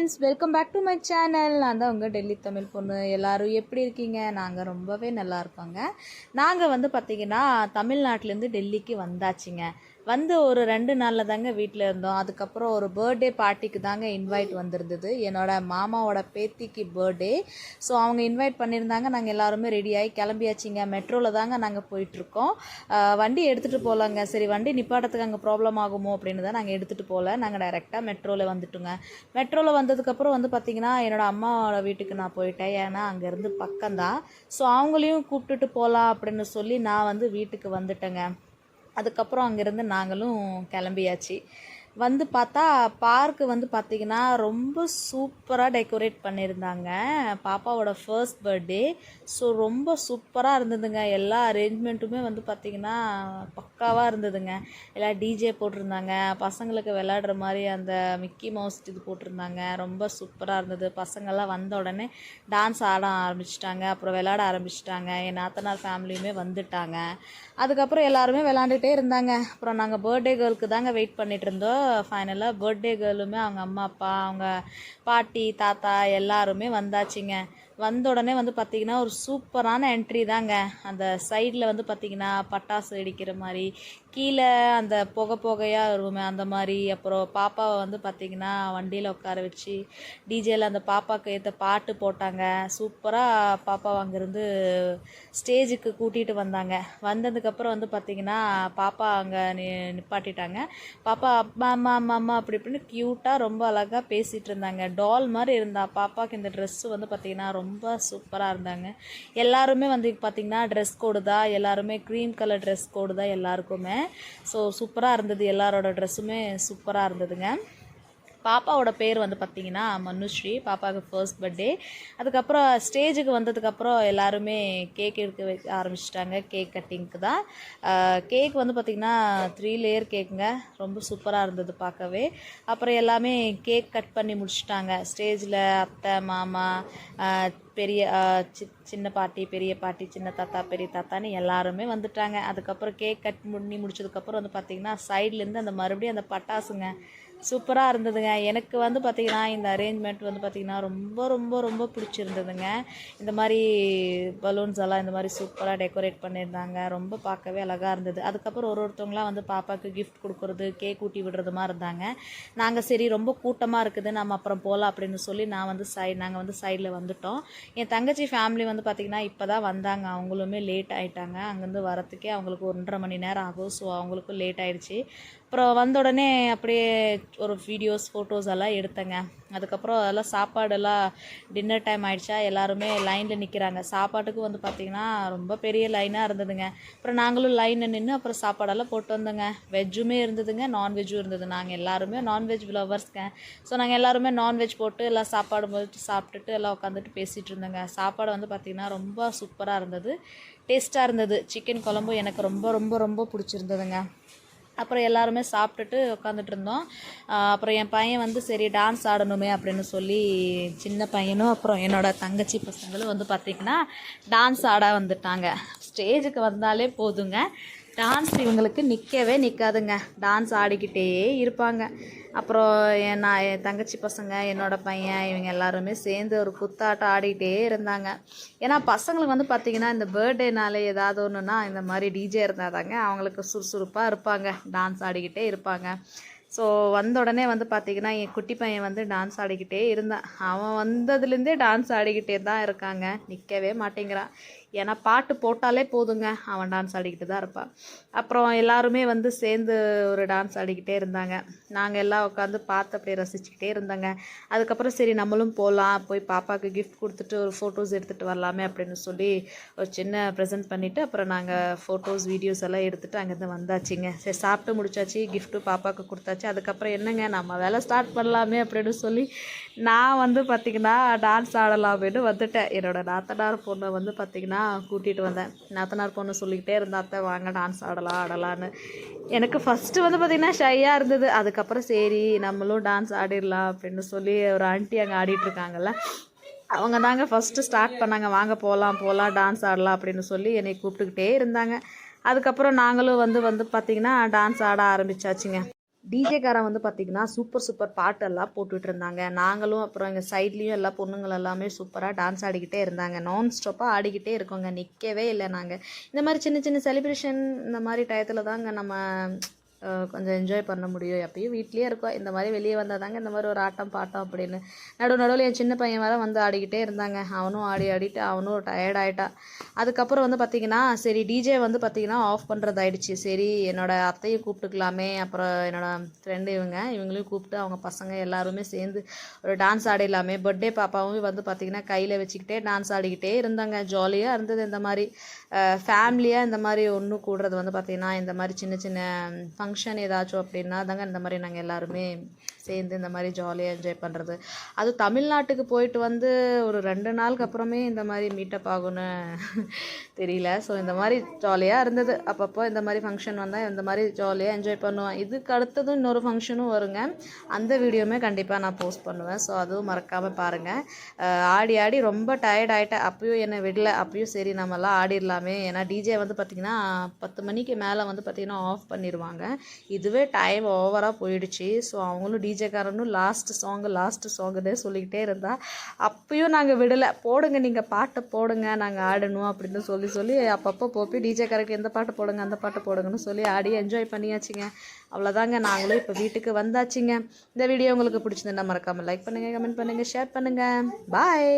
Friends welcome back to my channel நான் தான் உங்கள் டெல்லி தமிழ் பொண்ணு. எல்லோரும் எப்படி இருக்கீங்க? நாங்கள் ரொம்பவே நல்லா இருக்கோங்க. நாங்கள் வந்து பார்த்திங்கன்னா தமிழ்நாட்டிலேருந்து டெல்லிக்கு வந்தாச்சுங்க. வந்து ஒரு ரெண்டு நாளில் தாங்க வீட்டில் இருந்தோம். அதுக்கப்புறம் ஒரு பர்த்டே பார்ட்டிக்கு தாங்க இன்வைட் வந்திருந்தது. என்னோடய மாமாவோட பேத்திக்கு பர்த்டே ஸோ அவங்க இன்வைட் பண்ணியிருந்தாங்க. நாங்கள் எல்லாருமே ரெடியாகி கிளம்பியாச்சிங்க. மெட்ரோவில் தாங்க நாங்கள் போயிட்டுருக்கோம். வண்டி எடுத்துகிட்டு போகலாங்க. சரி வண்டி நிப்பாட்டத்துக்கு அங்கே ப்ராப்ளம் ஆகுமோ அப்படின்னு தான் நாங்கள் எடுத்துகிட்டு போகல நாங்கள் டைரெக்டாக மெட்ரோவில் வந்துட்டோங்க. மெட்ரோவில் வந்ததுக்கப்புறம் வந்து பார்த்திங்கன்னா என்னோடய அம்மாவோட வீட்டுக்கு நான் போயிட்டேன். ஏன்னா அங்கேருந்து பக்கம்தான். ஸோ அவங்களையும் கூப்பிட்டுட்டு போகலாம் அப்படின்னு சொல்லி நான் வந்து வீட்டுக்கு வந்துட்டேங்க. அதுக்கப்புறம் அங்கேருந்து நாங்களும் கிளம்பியாச்சு. வந்து பார்த்தா பார்க்கு வந்து பார்த்திங்கன்னா ரொம்ப சூப்பராக டெக்கரேட் பண்ணியிருந்தாங்க. பாப்பாவோட ஃபர்ஸ்ட் பர்த்டே ஸோ ரொம்ப சூப்பராக இருந்ததுங்க. எல்லா அரேஞ்ச்மெண்ட்டுமே வந்து பார்த்திங்கன்னா பக்காவாக இருந்ததுங்க. எல்லாம் டிஜே போட்டிருந்தாங்க. பசங்களுக்கு விளையாடுற மாதிரி அந்த மிக்கி மவுஸ் இது போட்டிருந்தாங்க. ரொம்ப சூப்பராக இருந்தது. பசங்கள்லாம் வந்த உடனே டான்ஸ் ஆட ஆரம்பிச்சிட்டாங்க. அப்புறம் விளையாட ஆரம்பிச்சிட்டாங்க. என் நாத்தனார் ஃபேமிலியுமே வந்துட்டாங்க. அதுக்கப்புறம் எல்லாருமே விளாண்டுட்டே இருந்தாங்க. அப்புறம் நாங்கள் பர்த்டே கேர்ளுக்கு தாங்க வெயிட் பண்ணிகிட்டு இருந்தோம். ஃபைனலாக பர்த்டே கேர்ளுமே அவங்க அம்மா அப்பா அவங்க பாட்டி தாத்தா எல்லாருமே வந்தாச்சுங்க. வந்த உடனே வந்து பார்த்திங்கன்னா ஒரு சூப்பரான என்ட்ரி தாங்க. அந்த சைடில் வந்து பார்த்திங்கன்னா பட்டாசு வெடிக்கிற மாதிரி கீழே அந்த புகை புகையாக இருக்குமே அந்த மாதிரி. அப்புறம் பாப்பாவை வந்து பார்த்திங்கன்னா வண்டியில் உட்கார வச்சு டிஜேயில் அந்த பாப்பாவுக்கு ஏற்ற பாட்டு போட்டாங்க. சூப்பராக பாப்பாவை அங்கேருந்து ஸ்டேஜுக்கு கூட்டிகிட்டு வந்தாங்க. வந்ததுக்கப்புறம் வந்து பார்த்திங்கன்னா பாப்பா அங்கே நி நிப்பாட்டிட்டாங்க. பாப்பா அம்மா அம்மா அம்மா அம்மா அப்படி இப்படின்னு க்யூட்டாக ரொம்ப அழகாக பேசிகிட்டு இருந்தாங்க. டால் மாதிரி இருந்தா பாப்பாவுக்கு இந்த ட்ரெஸ்ஸு வந்து பார்த்திங்கன்னா ரொம்ப ரொம்ப சூப்பராக இருந்தாங்க. எல்லாருமே வந்து பார்த்திங்கன்னா ட்ரெஸ் கோடு தான். எல்லாருமே க்ரீம் கலர் ட்ரெஸ் கோடு தான் எல்லாருக்குமே. ஸோ சூப்பராக இருந்தது. எல்லாரோட ட்ரெஸ்ஸுமே சூப்பராக இருந்ததுங்க. பாப்பாவோட பேர் வந்து பார்த்திங்கன்னா மனுஸ்ரீ பாப்பாவுக்கு ஃபர்ஸ்ட் பர்த்டே அதுக்கப்புறம் ஸ்டேஜுக்கு வந்ததுக்கப்புறம் எல்லாருமே கேக் எடுக்க வைக்க ஆரம்பிச்சிட்டாங்க. கேக் கட்டிங்க்கு தான் கேக் வந்து பார்த்திங்கன்னா த்ரீ லேயர் கேக்குங்க ரொம்ப சூப்பராக இருந்தது பார்க்கவே. அப்புறம் எல்லாமே கேக் கட் பண்ணி முடிச்சிட்டாங்க. ஸ்டேஜில் அத்தை மாமா பெரிய சி சின்ன பாட்டி பெரிய பாட்டி சின்ன தாத்தா பெரிய தாத்தான்னு எல்லாருமே வந்துட்டாங்க. அதுக்கப்புறம் கேக் கட் பண்ணி முடிச்சதுக்கப்புறம் வந்து பார்த்திங்கன்னா சைட்லேருந்து அந்த மறுபடியும் அந்த பட்டாசுங்க. சூப்பராக இருந்ததுங்க. எனக்கு வந்து பார்த்திங்கன்னா இந்த அரேஞ்ச்மெண்ட் வந்து பார்த்திங்கன்னா ரொம்ப ரொம்ப ரொம்ப பிடிச்சிருந்ததுங்க. இந்த மாதிரி பலூன்ஸ் எல்லாம் இந்த மாதிரி சூப்பராக டெக்கரேட் பண்ணியிருந்தாங்க. ரொம்ப பார்க்கவே அழகாக இருந்தது. அதுக்கப்புறம் ஒரு ஒருத்தவங்களாம் வந்து பாப்பாவுக்கு கிஃப்ட் கொடுக்குறது கேக் ஊட்டி விடுறது மாதிரி இருந்தாங்க. நாங்கள் சரி ரொம்ப கூட்டமாக இருக்குது. நம்ம அப்புறம் போகலாம் அப்படின்னு சொல்லி நான் வந்து சை நாங்கள் வந்து சைடில் வந்துட்டோம். என் தங்கச்சி ஃபேமிலி வந்து பார்த்திங்கன்னா இப்போ தான் வந்தாங்க. அவங்களுமே லேட் ஆகிட்டாங்க அங்கேருந்து வரத்துக்கே அவங்களுக்கு ஒன்றரை மணி நேரம் ஆகும். ஸோ அவங்களுக்கும் லேட் ஆகிடுச்சி அப்புறம் வந்த உடனே அப்படியே ஒரு வீடியோஸ் ஃபோட்டோஸ் எல்லாம் எடுத்தேங்க. அதுக்கப்புறம் அதெல்லாம் சாப்பாடெல்லாம் டின்னர் டைம் ஆயிடுச்சா எல்லாருமே லைனில் நிற்கிறாங்க சாப்பாட்டுக்கு வந்து பார்த்திங்கன்னா ரொம்ப பெரிய லைனாக இருந்ததுங்க. அப்புறம் நாங்களும் லைனில் நின்று அப்புறம் சாப்பாடெல்லாம் போட்டு வந்தோங்க. வெஜ்ஜுமே இருந்ததுங்க நான்வெஜ்ஜும் இருந்தது. நாங்கள் எல்லாருமே நான்வெஜ் லவர்ஸ்ங்க ஸோ நாங்கள் எல்லாருமே நான்வெஜ் போட்டு எல்லாம் சாப்பாடு போட்டு சாப்பிட்டுட்டு எல்லாம் உட்காந்துட்டு பேசிகிட்டு இருந்தோங்க. சாப்பாடு வந்து பார்த்திங்கன்னா ரொம்ப சூப்பராக இருந்தது. டேஸ்ட்டாக இருந்தது. சிக்கன் குழம்பு எனக்கு ரொம்ப ரொம்ப ரொம்ப பிடிச்சிருந்ததுங்க. அப்புறம் எல்லாருமே சாப்பிட்டுட்டு உட்காந்துட்டு இருந்தோம். அப்புறம் என் பையன் வந்து சரி டான்ஸ் ஆடணுமே அப்படின்னு சொல்லி சின்ன பையனும் அப்புறம் என்னோட தங்கச்சி பசங்களும் வந்து பார்த்திங்கன்னா டான்ஸ் ஆட வந்துட்டாங்க. ஸ்டேஜுக்கு வந்தாலே போதுங்க. டான்ஸ் இவங்களுக்கு நிற்கவே நிற்காதுங்க டான்ஸ் ஆடிக்கிட்டே இருப்பாங்க. அப்புறம் என் நான் என் தங்கச்சி பசங்க என்னோடய பையன் இவங்க எல்லாருமே சேர்ந்து ஒரு குத்தாட்டம் ஆடிக்கிட்டே இருந்தாங்க. ஏன்னா பசங்களுக்கு வந்து பார்த்திங்கன்னா இந்த பர்த்டேனால ஏதாவது ஒன்றுனா இந்த மாதிரி டிஜே இருந்தால் தாங்க அவங்களுக்கு சுறுசுறுப்பாக இருப்பாங்க. டான்ஸ் ஆடிக்கிட்டே இருப்பாங்க. ஸோ வந்த உடனே வந்து பார்த்திங்கன்னா என் குட்டி பையன் வந்து டான்ஸ் ஆடிக்கிட்டே இருந்தான். அவன் வந்ததுலேருந்தே டான்ஸ் ஆடிக்கிட்டே தான் இருக்காங்க. நிற்கவே மாட்டேங்கிறான். ஏன்னா பாட்டு போட்டாலே போதுங்க. அவன் டான்ஸ் ஆடிக்கிட்டு தான் இருப்பான். அப்புறம் எல்லாருமே வந்து சேர்ந்து ஒரு டான்ஸ் ஆடிக்கிட்டே இருந்தாங்க. நாங்கள் எல்லாம் உட்காந்து பார்த்து அப்படியே ரசிச்சுக்கிட்டே இருந்தாங்க. அதுக்கப்புறம் சரி நம்மளும் போகலாம் போய் பாப்பாவுக்கு கிஃப்ட் கொடுத்துட்டு ஒரு ஃபோட்டோஸ் எடுத்துகிட்டு வரலாமே அப்படின்னு சொல்லி ஒரு சின்ன ப்ரெசென்ட் பண்ணிவிட்டு அப்புறம் நாங்கள் ஃபோட்டோஸ் வீடியோஸ் எல்லாம் எடுத்துகிட்டு அங்கேருந்து வந்தாச்சுங்க. சரி சாப்பிட்டு முடிச்சாச்சு. கிஃப்ட்டு பாப்பாவுக்கு கொடுத்தாச்சு. அதுக்கப்புறம் என்னங்க நம்ம வேலை ஸ்டார்ட் பண்ணலாமே அப்படின்னு சொல்லி நான் வந்து பார்த்திங்கன்னா டான்ஸ் ஆடலாம் அப்படின்னு வந்துட்டேன். என்னோட நாத்தனார் பொண்ணை வந்து பார்த்திங்கன்னா கூட்டிகிட்டு வந்தேன். நாத்தனார் பொண்ணு சொல்லிக்கிட்டே இருந்தா அத்தை வாங்க டான்ஸ் ஆடலாம் ஆடலான்னு எனக்கு ஃபஸ்ட்டு வந்து பார்த்திங்கன்னா ஷையாக இருந்தது. அதுக்கப்புறம் சரி நம்மளும் டான்ஸ் ஆடிடலாம் அப்படின்னு சொல்லி ஒரு ஆண்டி அங்கே ஆடிட்டுருக்காங்கல்ல அவங்க தாங்க ஃபஸ்ட்டு ஸ்டார்ட் பண்ணாங்க. வாங்க போகலாம் போகலாம் டான்ஸ் ஆடலாம் அப்படின்னு சொல்லி என்னை கூப்பிட்டுக்கிட்டே இருந்தாங்க. அதுக்கப்புறம் நாங்களும் வந்து வந்து பார்த்திங்கன்னா டான்ஸ் ஆட ஆரம்பிச்சாச்சுங்க. டிஜேக்காரன் வந்து பார்த்திங்கன்னா சூப்பர் சூப்பர் பாட்டெல்லாம் போட்டுட்டு இருந்தாங்க நாங்களும் அப்புறம் எங்கள் சைட்லேயும் எல்லா பொண்ணுங்கள் எல்லாமே சூப்பராக டான்ஸ் ஆடிக்கிட்டே இருந்தாங்க. நான் ஸ்டாப்பாக ஆடிக்கிட்டே இருக்கோங்க. நிற்கவே இல்லை நாங்கள் இந்த மாதிரி சின்ன சின்ன செலிப்ரேஷன் இந்த மாதிரி டயத்தில் தாங்க நம்ம கொஞ்சம் என்ஜாய் பண்ண முடியும். எப்பயும் வீட்லேயே இருக்கோம். இந்த மாதிரி வெளியே வந்தால் தாங்க இந்த மாதிரி ஒரு ஆட்டம் பாட்டம் அப்படின்னு. நடு நடுவில் என் சின்ன பையன் வேற வந்து ஆடிக்கிட்டே இருந்தாங்க. அவனும் ஆடி ஆடிட்டு அவனும் டயர்ட் ஆகிட்டான் அதுக்கப்புறம் வந்து பார்த்திங்கன்னா சரி டிஜே வந்து பார்த்திங்கன்னா ஆஃப் பண்ணுறது ஆயிடுச்சு சரி என்னோடய அத்தையை கூப்பிட்டுக்கலாமே. அப்புறம் என்னோடய ஃப்ரெண்டு இவங்க இவங்களையும் கூப்பிட்டு அவங்க பசங்க எல்லாருமே சேர்ந்து ஒரு டான்ஸ் ஆடிடலாமே. பர்த்டே பாப்பாவும் வந்து பார்த்திங்கன்னா கையில் வச்சுக்கிட்டே டான்ஸ் ஆடிக்கிட்டே இருந்தாங்க. ஜாலியாக இருந்தது இந்த மாதிரி. ஃபேமிலியாக இந்த மாதிரி ஒன்று கூடுறது வந்து பார்த்திங்கன்னா இந்த மாதிரி சின்ன சின்ன ஃபங்க்ஷன் ஃபங்க்ஷன் ஏதாச்சும் அப்படின்னா தாங்க இந்த மாதிரி நாங்கள் எல்லாருமே சேர்ந்து இந்த மாதிரி ஜாலியாக என்ஜாய் பண்ணுறது அது தமிழ்நாட்டுக்கு போயிட்டு வந்து ஒரு ரெண்டு நாளுக்கு அப்புறமே இந்த மாதிரி மீட்டப் ஆகும்னு தெரியல. ஸோ இந்த மாதிரி ஜாலியாக இருந்தது. அப்பப்போ இந்த மாதிரி ஃபங்க்ஷன் வந்தால் இந்த மாதிரி ஜாலியாக என்ஜாய் பண்ணுவேன். இதுக்கு அடுத்ததும் இன்னொரு ஃபங்க்ஷனும் வருங்க. அந்த வீடியோவுமே கண்டிப்பாக நான் போஸ்ட் பண்ணுவேன். ஸோ அதுவும் மறக்காமல் பாருங்கள் ஆடி ஆடி ரொம்ப டயர்ட் ஆகிட்டேன் அப்பயும் என்னை விடல. அப்பயும் சரி நம்மலாம் ஆடிடலாமே. ஏன்னா டிஜே வந்து பார்த்திங்கன்னா பத்து மணிக்கு மேலே வந்து பார்த்திங்கன்னா ஆஃப் பண்ணிடுவாங்க இதுவே டைம் ஓவராக போயிடுச்சு. ஸோ அவங்களும் டிஜே டிஜேக்காரனும் லாஸ்ட்டு சாங் லாஸ்ட் சாங்குதே சொல்லிக்கிட்டே இருந்தா அப்பயும் நாங்கள் விடலை. போடுங்க நீங்கள் பாட்டை போடுங்க நாங்கள் ஆடணும் அப்படின்னு சொல்லி சொல்லி அப்பப்போ போப்பி டிஜேக்காரருக்கு எந்த பாட்டு போடுங்க அந்த பாட்டு போடுங்கன்னு சொல்லி ஆடி என்ஜாய் பண்ணியாச்சுங்க. அவ்வளோதாங்க நாங்களும் இப்போ வீட்டுக்கு வந்தாச்சுங்க. இந்த வீடியோ உங்களுக்கு பிடிச்சிருந்தா மறக்காமல் லைக் பண்ணுங்கள் கமெண்ட் பண்ணுங்கள் ஷேர் பண்ணுங்கள் பாய்